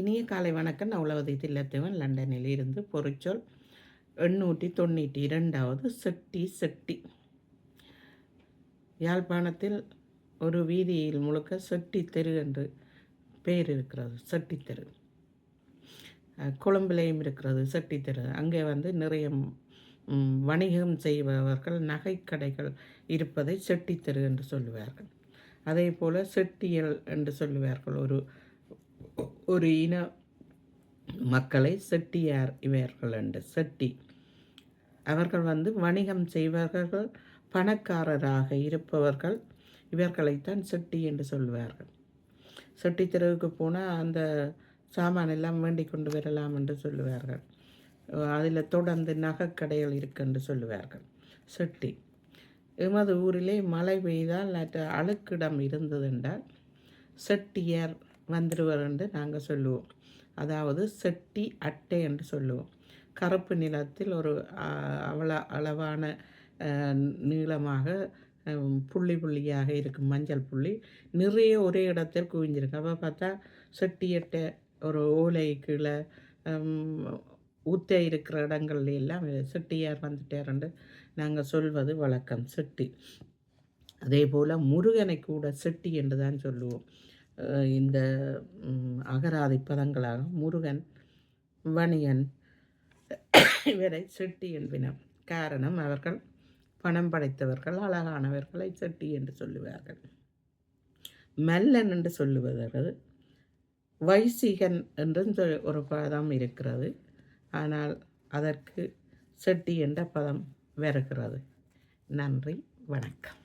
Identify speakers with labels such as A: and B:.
A: இனிய காலை வணக்கம். நான் உளவதி தில்லத்தேவன் லண்டனில் இருந்து பொறிச்சொல் எண்ணூற்றி தொண்ணூற்றி இரண்டாவது செட்டி செட்டி. யாழ்ப்பாணத்தில் ஒரு வீதியில் முழுக்க செட்டி தெரு என்று பெயர் இருக்கிறது செட்டி தெரு. கொழும்பிலையும் இருக்கிறது செட்டி தெரு. அங்கே வந்து நிறைய வணிகம் செய்பவர்கள் நகைக்கடைகள் இருப்பதை செட்டி தெரு என்று சொல்லுவார்கள். அதே போல் செட்டியல் என்று சொல்லுவார்கள். ஒரு ஒரு இன மக்களை செட்டியார் இவர்கள் என்று செட்டி. அவர்கள் வந்து வணிகம் செய்வார்கள் பணக்காரராக இருப்பவர்கள் இவர்களைத்தான் செட்டி என்று சொல்வார்கள். செட்டி தெருவுக்கு போனால் அந்த சாமான் எல்லாம் வேண்டிக் கொண்டு வரலாம் என்று சொல்லுவார்கள் அதில் தொடர்ந்து நகைக்கடைகள் இருக்கு என்று சொல்லுவார்கள் செட்டி. எமது ஊரிலே மழை பெய்தால் அழுக்கிடம் இருந்ததென்றால் செட்டியார் வந்துடுவர் என்று நாங்கள் சொல்லுவோம். அதாவது செட்டி அட்டை என்று சொல்லுவோம். கருப்பு நிலத்தில் ஒரு அவ்வளோ அவள அளவான நீளமாக புள்ளி புள்ளியாக இருக்கும் மஞ்சள் புள்ளி. நிறைய ஒரே இடத்தில் குவிஞ்சிருக்கு. அப்போ பார்த்தா செட்டி அட்டை ஒரு ஓலை கீழே ஊற்ற இருக்கிற இடங்கள்ல எல்லாம் செட்டியார் வந்துட்டாருன்னு நாங்கள் சொல்வது வழக்கம் செட்டி. அதே போல் முருகனை கூட செட்டி என்று தான் சொல்லுவோம். இந்த அகராதி பதங்களாக முருகன் வணிகன் இவரை செட்டி என்பனர் காரணம் அவர்கள் பணம் படைத்தவர்கள் அழகானவர்களை செட்டி என்று சொல்லுவார்கள். மல்லன் என்று சொல்லுவதற்கு வைசிகன் என்றும் சொ- ஒரு பதம் இருக்கிறது. ஆனால் அதற்கு செட்டி என்ற பதம் வருகிறது. நன்றி வணக்கம்.